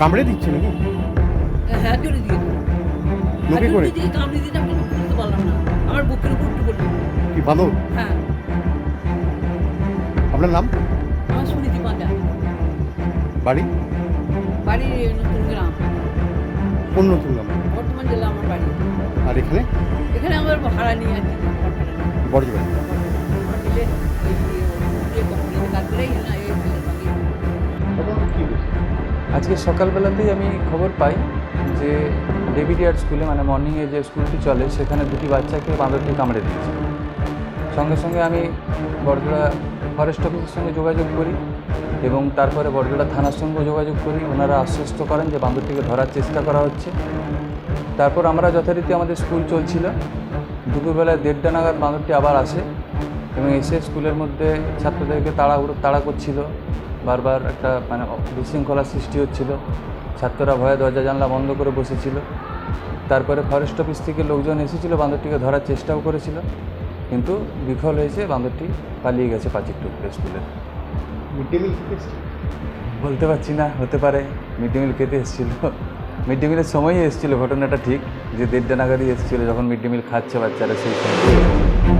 কামড়ে দিচ্ছে নাকি? হ্যাঁ দিয়ে মুখে করে। কামড়ে আমি পারলাম না। আমার বুকের উপর উঠে পড়ল কি বাঁদর হ্যাঁ। আপনার নাম? আমার সুনীতি পাঁজা বাড়ি? বাড়ি নতুন গ্রাম। কোন নতুন নাম বর্তমান জেলা আমার বাড়ি। আর এখানে? এখানে আমার ভাড়া নিয়ে আছি ঘর আজকে সকালবেলাতেই আমি খবর পাই যে ডেভিডিয়ার স্কুলে মানে মর্নিংয়ে যে স্কুলটি চলে, সেখানে দুটি বাচ্চাকে বাঁদরটি কামড়ে দিয়েছে। সঙ্গে সঙ্গে আমি বড়জোড়া ফরেস্ট অফিসের সঙ্গে যোগাযোগ করি এবং তারপরে বড়জোড়া থানার সঙ্গেও যোগাযোগ করি। ওনারা আশ্বস্ত করেন যে বান্দরটিকে ধরার চেষ্টা করা হচ্ছে। তারপর আমরা যথারীতি আমাদের স্কুল চলছিল। দুপুরবেলায় দেড়টা নাগাদ বাঁদরটি আবার আসে এবং এসে স্কুলের মধ্যে ছাত্রদেরকে তাড়া তাড়া করছিল। বারবার একটা মানে বিশৃঙ্খলার সৃষ্টি হচ্ছিল। ছাত্ররা ভয়ে দরজা জানলা বন্ধ করে বসেছিল। তারপরে ফরেস্ট অফিস থেকে লোকজন এসেছিল বান্দরটিকে ধরার চেষ্টাও করেছিল। কিন্তু বিফল হয়েছে বান্দরটি পালিয়ে গেছে পাঁচির টুকরে স্কুলে মিড ডে মিল? বলতে পারছি না হতে পারে মিড ডে মিল খেতে এসেছিল। মিড ডে মিলের সময়ই এসেছিল ঘটনাটা ঠিক যে দেড়টা নাগাদই এসেছিল যখন মিড ডে মিল খাচ্ছে বাচ্চারা সেই সময়।